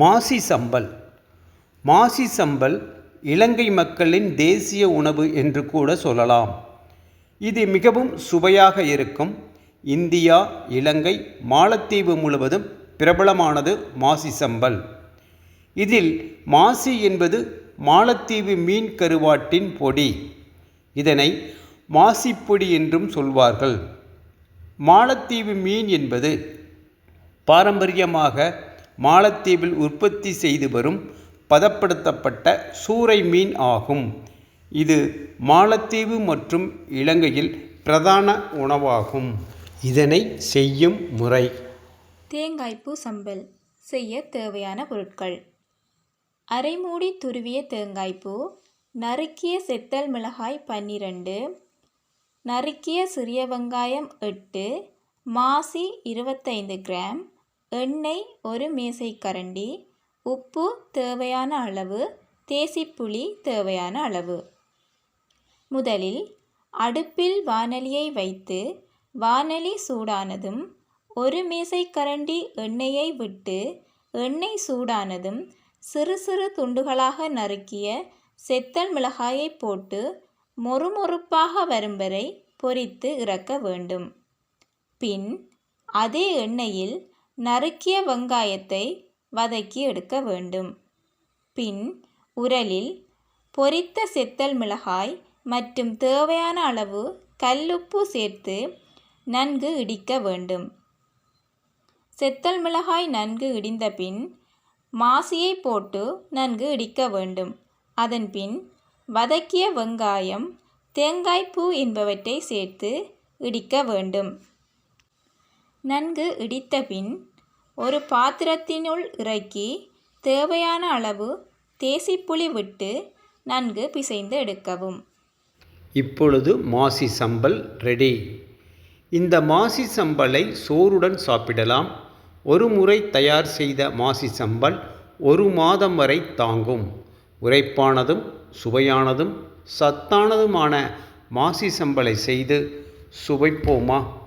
மாசி சம்பல். மாசி சம்பல் இலங்கை மக்களின் தேசிய உணவு என்று கூட சொல்லலாம். இது மிகவும் சுவையாக இருக்கும். இந்தியா இலங்கை மாலத்தீவு முழுவதும் பிரபலமானது மாசி சம்பல். இதில் மாசி என்பது மாலத்தீவு மீன் கருவாட்டின் பொடி. இதனை மாசிப்பொடி என்றும் சொல்வார்கள். மாலத்தீவு மீன் என்பது பாரம்பரியமாக மாலத்தீவில் உற்பத்தி செய்து வரும் பதப்படுத்தப்பட்ட சூறை மீன் ஆகும். இது மாலத்தீவு மற்றும் இலங்கையில் பிரதான உணவாகும். இதனை செய்யும் முறை. தேங்காய்ப்பூ சம்பல். செய்ய தேவையான பொருட்கள். அரைமூடி துருவிய தேங்காய்ப்பூ நறுக்கிய செத்தல் மிளகாய் பன்னிரண்டு நறுக்கிய சிறிய வெங்காயம் எட்டு மாசி இருபத்தைந்து கிராம் எண்ணெய் ஒரு மேசைக்கரண்டி உப்பு தேவையான அளவு. தேசிப்புளி தேவையான அளவு. முதலில் அடுப்பில் வானலியை வைத்து வானலி சூடானதும் ஒரு மேசைக்கரண்டி எண்ணெயை விட்டு எண்ணெய் சூடானதும் சிறு சிறு துண்டுகளாக நறுக்கிய செத்தல் மிளகாயை போட்டு மொறுமொறுப்பாக வரும் வரை பொரித்து இறக்க வேண்டும். பின் அதே எண்ணெயில் நறுக்கிய வெங்காயத்தை வதக்கி எடுக்க வேண்டும். பின் உரலில் பொரித்த செத்தல் மிளகாய் மற்றும் தேவையான அளவு கல்லுப்பு சேர்த்து நன்கு இடிக்க வேண்டும். செத்தல் மிளகாய் நன்கு இடிந்த பின் மாசியை போட்டு நன்கு இடிக்க வேண்டும். அதன் பின் வதக்கிய வெங்காயம் தேங்காய்ப்பூ என்பவற்றை சேர்த்து இடிக்க வேண்டும். நன்கு இடித்த பின் ஒரு பாத்திரத்தினுள் இறக்கி தேவையான அளவு தேசிப்புளி விட்டு நன்கு பிசைந்து எடுக்கவும். இப்பொழுது மாசி சம்பல் ரெடி. இந்த மாசி சம்பலை சோறுடன் சாப்பிடலாம். ஒரு முறை தயார் செய்த மாசி சம்பல் ஒரு மாதம் வரை தாங்கும். உரைப்பானதும் சுவையானதும் சத்தானதுமான மாசி சம்பலை செய்து சுவைப்போமா?